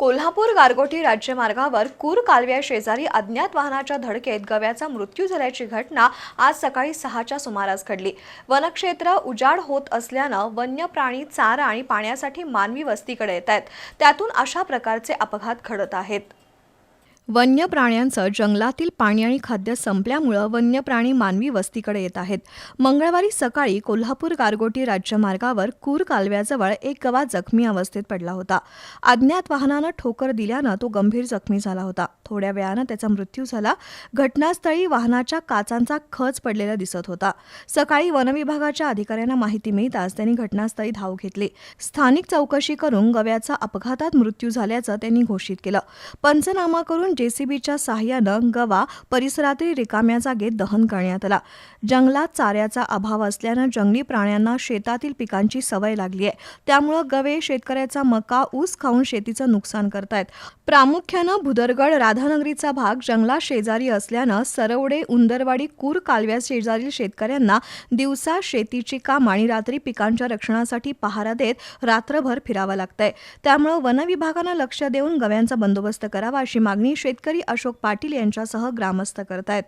कोल्हापूर गारगोटी राज्यमार्गावर कूर कालव्या शेजारी अज्ञात वाहनाच्या धडकेत गव्याचा मृत्यू झाल्याची घटना आज सकाळी सहाच्या सुमारास घडली. वनक्षेत्र उजाड होत असल्यानं वन्य प्राणी चारा आणि पाण्यासाठी मानवी वस्तीकडे येत आहेत. त्यातून अशा प्रकारचे अपघात घडत आहेत. वन्य प्राण्यांचं जंगलातील पाणी आणि खाद्य संपल्यामुळं वन्य प्राणी मानवी वस्तीकडे येत आहेत. मंगळवारी सकाळी कोल्हापूर गारगोटी राज्यमार्गावर कूर कालव्याजवळ एक गवा जखमी अवस्थेत पडला होता. अज्ञात वाहनानं ठोकर दिल्यानं तो गंभीर जखमी झाला होता. थोड्या वेळानं त्याचा मृत्यू झाला. घटनास्थळी वाहनाच्या काचांचा खच पडलेला दिसत होता. सकाळी वनविभागाच्या अधिकाऱ्यांना माहिती मिळताच त्यांनी घटनास्थळी धाव घेतली. स्थानिक चौकशी करून गव्याचा अपघातात मृत्यू झाल्याचं त्यांनी घोषित केलं. पंचनामा करून जेसीबीच्या सहाय्यानं गवा परिसरातील रिकाम्या जागेत दहन करण्यात आला. जंगलात चाऱ्याचा अभाव असल्यानं जंगली प्राण्यांना शेतातील पिकांची सवय लागली आहे. त्यामुळं गवे शेतकऱ्याचा मका ऊस खाऊन शेतीचं नुकसान करतायत. प्रामुख्यानं भुदरगड राधानगरीचा भाग जंगला शेजारी असल्यानं सरवडे उंदरवाडी कूर कालव्या शेजारील शेतकऱ्यांना दिवसा शेतीची काम आणि रात्री पिकांच्या रक्षणासाठी पहारा देत रात्रभर फिरावं लागतंय. त्यामुळं वनविभागानं लक्ष देऊन गव्यांचा बंदोबस्त करावा अशी मागणी शेतकरी अशोक पाटील यांच्यासह ग्रामस्थ करतायत.